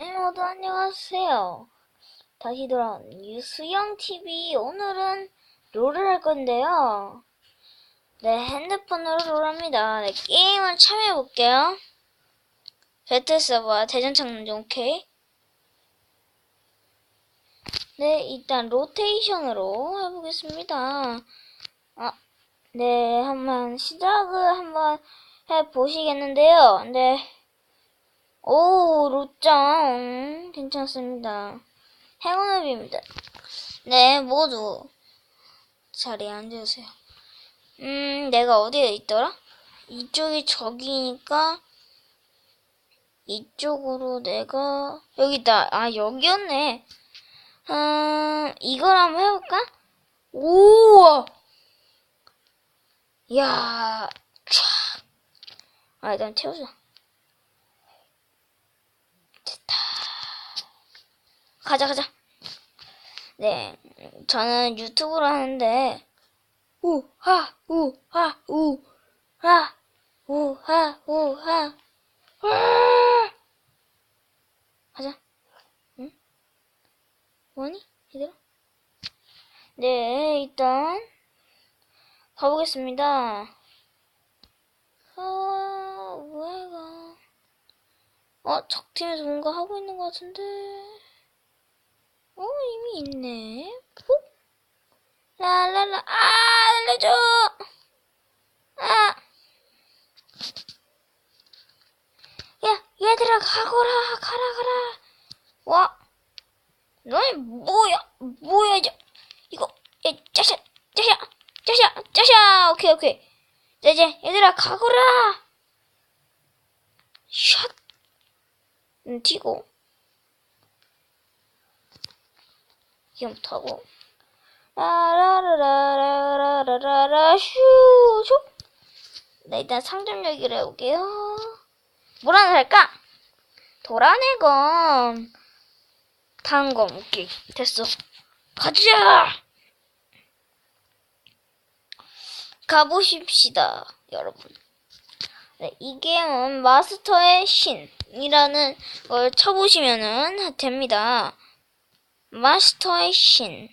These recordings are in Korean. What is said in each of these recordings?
네, 모두 안녕하세요. 다시 돌아온 유수영 TV. 오늘은 롤을 할 건데요. 네, 핸드폰으로 롤합니다. 네, 게임을 참여해 볼게요. 배틀 서버 대전 창문점 오케이. 네, 일단 로테이션으로 해보겠습니다. 아, 네, 한번 시작을 한번 해 보시겠는데요. 네. 오, 로짱. 음, 괜찮습니다. 행운업입니다. 네, 모두 자리에 앉으세요. 음, 내가 어디에 있더라? 이쪽이 저기니까 이쪽으로 내가 여기 있다. 아, 여기였네. 음, 이걸 한번 해볼까? 오! 야, 촤. 아, 일단 채우자. 됐다. 가자, 가자. 네, 저는 유튜브를 하는데, 우, 하, 우, 하, 우, 하, 우, 하, 우, 하, 와! 가자. 응? 뭐니? 얘들아? 네, 일단, 가보겠습니다. 아, 뭐야, 이거. 어, 적팀에서 뭔가 하고 있는 것 같은데. 어, 이미 있네. 푹. 라라라, 아, 알려줘! 아! 야, 얘들아, 가거라, 가라, 가라. 와, 너희 뭐야, 뭐야, 이제. 이거, 야, 짜샤, 짜샤, 짜샤, 짜샤, 오케이, 오케이. 자, 이제, 얘들아, 가거라! 샷! 음, 튀고. 이거부터 하고. 라라라라라라라라, 슈, 슈. 네, 일단 상점 얘기를 해볼게요. 뭘 하나 살까? 도라네검. 단검, 오케이. 됐어. 가자! 가보십시다, 여러분. 네, 이 게임은 마스터의 신이라는 걸 쳐보시면은 됩니다. 마스터의 신.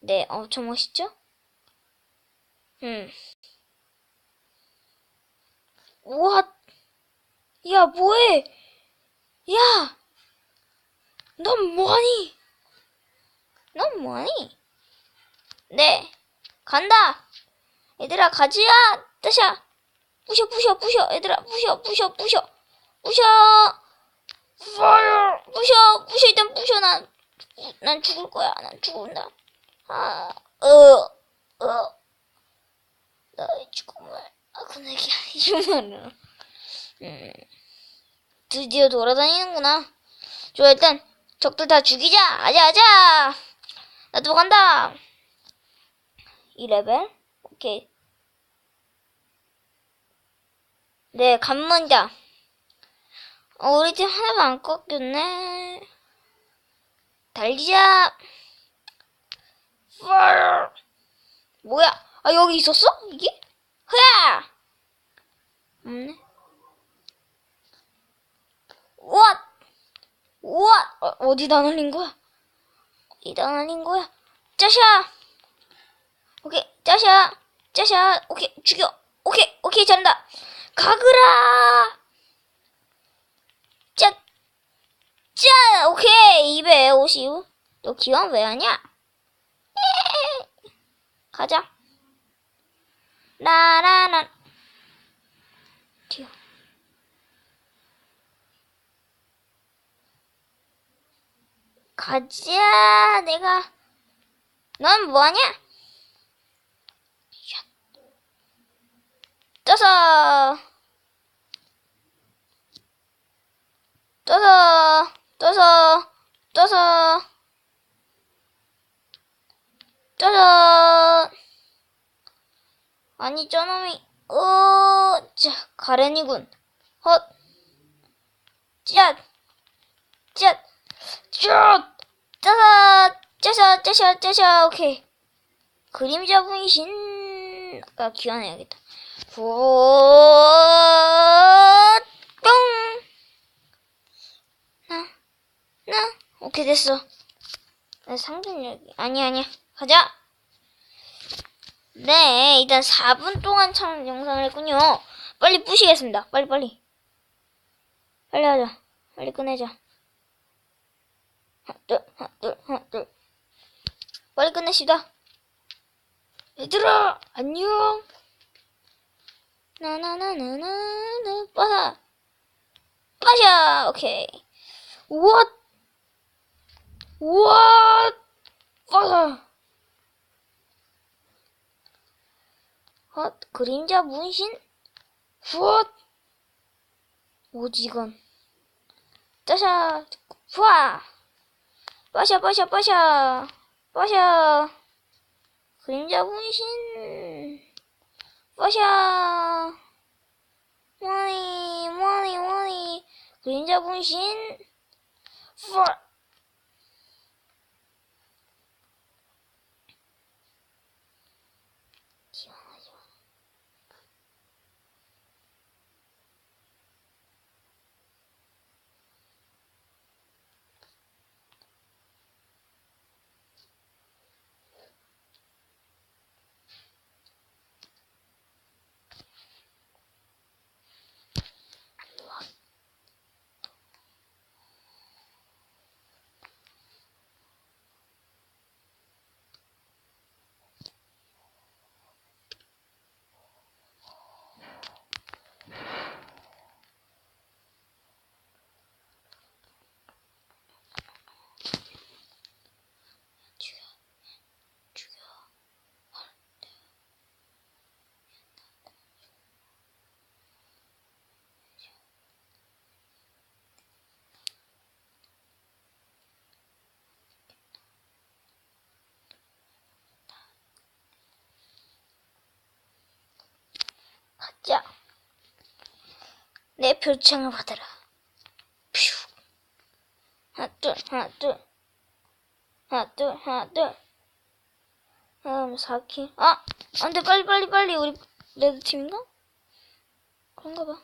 네, 엄청 멋있죠? 음. 우와, 야, 뭐해? 야! 넌 뭐하니? 넌 뭐하니? 네, 간다! 얘들아, 가지야! 뜨샤! 부셔, 부셔, 부셔! 얘들아, 부셔, 부셔, 부셔! 부셔! 파이어! 부셔! 부셔, 일단 부셔! 난, 난 죽을 거야. 난 죽는다. 아, 어, 어. 나의 죽음을 아군에게 이말을 음, 드디어 돌아다니는구나. 좋아, 일단 적들 다 죽이자. 아자, 아자. 나도 간다. 이 레벨? 오케이. 네, 간문자. 어, 우리 팀 하나도 안 꺾였네. 달리자. 뭐야? 아, 여기 있었어? 이게? 흐야! 없네. 우와! 우와! 어, 어디다 날린 거야? 어디다 날린 거야? 짜샤! 오케이, 짜샤! 짜샤! 오케이, 죽여! 오케이, 오케이, 잔다! 가그라! 짜! 짜! 오케이, 250. 너 기왕 왜 하냐? 가자. 라라라. 튀어. 가자, 내가. 넌 뭐하냐? 샷. 떠서. 떠서. 떠서. 떠서. 떠서. 아니 저놈이 어, 자 가렌이군. 헛, 짠, 짠, 짠, 짜사, 짜사, 짜샤, 짜샤, 오케이. 그림자 분신, 아까 기원해야겠다. 후, 뿅. 나, 나? 오케이, 됐어. 나 상징력이. 아니, 아니야. 가자! 네, 일단 4분 동안 참 영상을 했군요. 빨리 부시겠습니다. 빨리, 빨리. 빨리 하자. 빨리 끝내자. 하나, 둘, 하나, 둘, 하나, 둘. 빨리 끝내시다. 얘들아, 안녕. 나나나나나나, 빠사. 빠샤! 오케이. What? 빠사. 헛, 그림자 문신? 훗! 오지건. 따샤, 푸아! 빠샤, 빠샤, 빠샤! 빠샤! 그림자 문신! 빠샤! 머니, 머니, 머니! 그림자 문신! 푸아! 자. 내 표창을 받아라. 퓨. 하나, 둘, 하나, 둘. 하나, 둘, 하나, 둘. 다음 4킬. 아! 안 돼, 빨리, 빨리, 빨리. 우리 레드팀인가? 그런가 봐.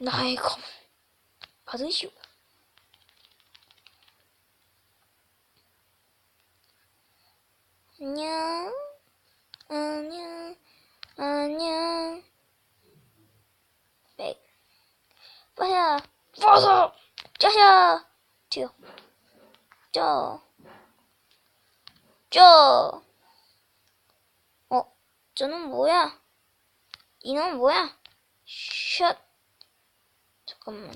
나의 검. 받으시오. 안녕. 안녕. 안녕. 백. 빠샤. 빠샤. 짜샤. 튀어. 쪄. 쪄. 어, 저는 뭐야? 이놈은 뭐야? 샷. 잠깐만.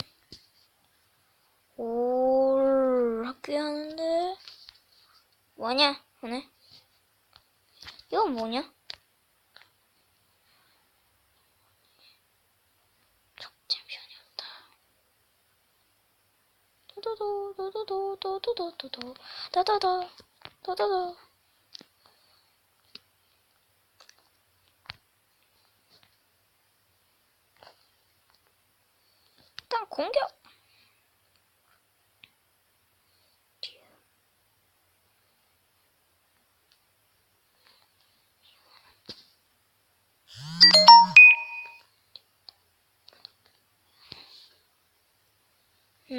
올, 학교에 하는데. 뭐냐? 오늘? 이건 뭐냐? 없다. 도도도, 도도도, 도도도, 도도, 다다다, 다다다. 일단 공격!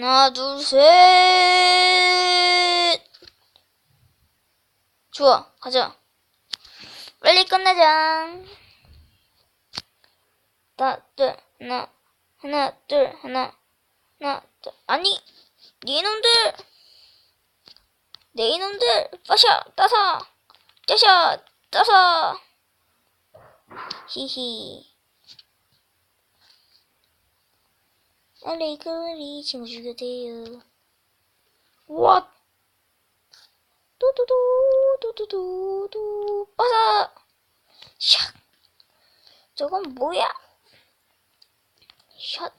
하나, 둘, 셋! 좋아, 가자. 빨리 끝내자. 하나, 둘, 하나, 하나, 둘, 하나, 하나, 둘. 아니, 네 이놈들! 네 이놈들! 빠샤, 따사! 짜샤, 따사! 히히. 빨리 그리 친구 죽여대요. What? 두두두 두두두두 빠사 샥 저건 뭐야? 샷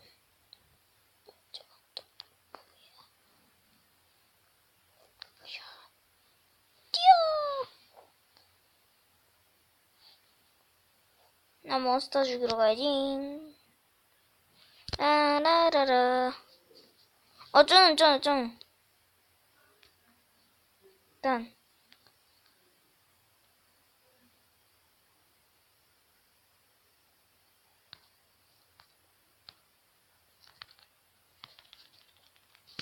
저건 또 뭐야? 샷 뛰어 나 몬스터 죽이러 가야지 라라라라 어 쩌는 쩌는 쩌는 일단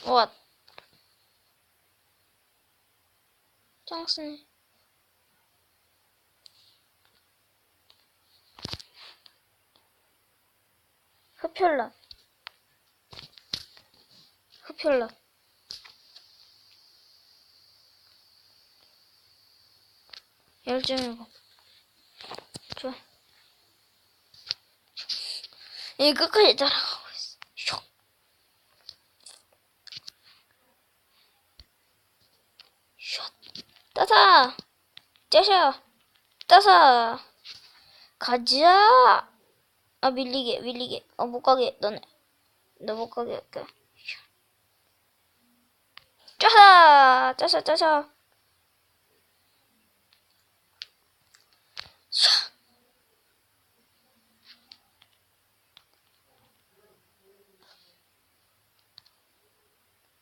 와. 짱쓰네. 흡혈라. 흡혈라. 열정이고. 좋아. 이 끝까지 따라가고 있어. 슉. 슛. 따사. 짜셔. 따사. 가자. 아 밀리게 밀리게. 어 못 가게 너네. 너 못 가게 할게. 짜사. 짜사 짜사. 샤.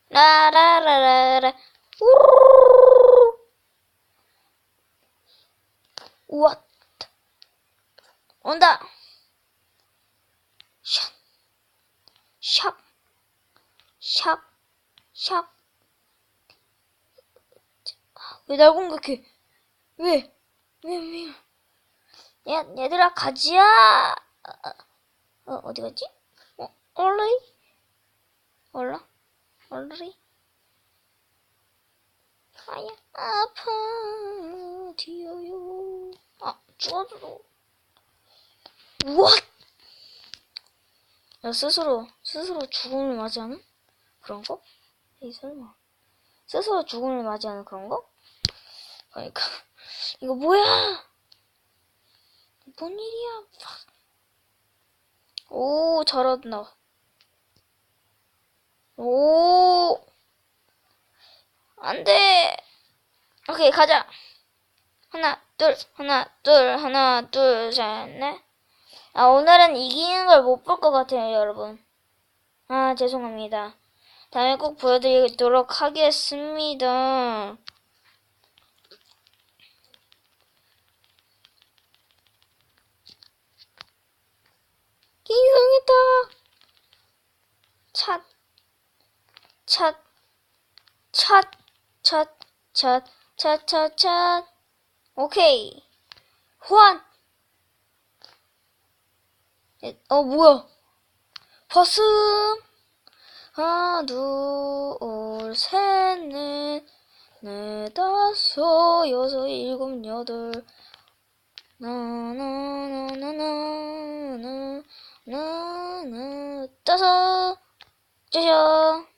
라라라라라. 우르르르르. 우와. 온다. 샷. 샵. 샵. 샵. 왜 날 공격해? 왜? 왜, 왜? 야, 얘들아, 가지야! 어, 어디 갔지? 어, 얼리? 얼라? 얼리? 아야, 아파, 뒤어요. 아, 죽어도. 우와! 야, 스스로, 스스로 죽음을 맞이하는? 그런 거? 에이, 설마. 스스로 죽음을 맞이하는 그런 거? 그러니까, 이거 뭐야? 뭔 일이야? 오, 잘한다. 오, 안 돼. 오케이, 가자. 하나, 둘, 하나, 둘, 하나, 둘, 셋, 넷. 아, 오늘은 이기는 걸 못 볼 것 같아요, 여러분. 아, 죄송합니다. 다음에 꼭 보여드리도록 하겠습니다. 이상했다. 찻, 찻, 찻, 찻, 찻, 찻, 찻, 찻. 오케이. 호환. 에, 어, 뭐야. 버스. 하나, 둘, 셋, 넷, 넷, 다섯, 여섯, 일곱, 여덟. 나나나나나나 나 나나 다섯 짜셔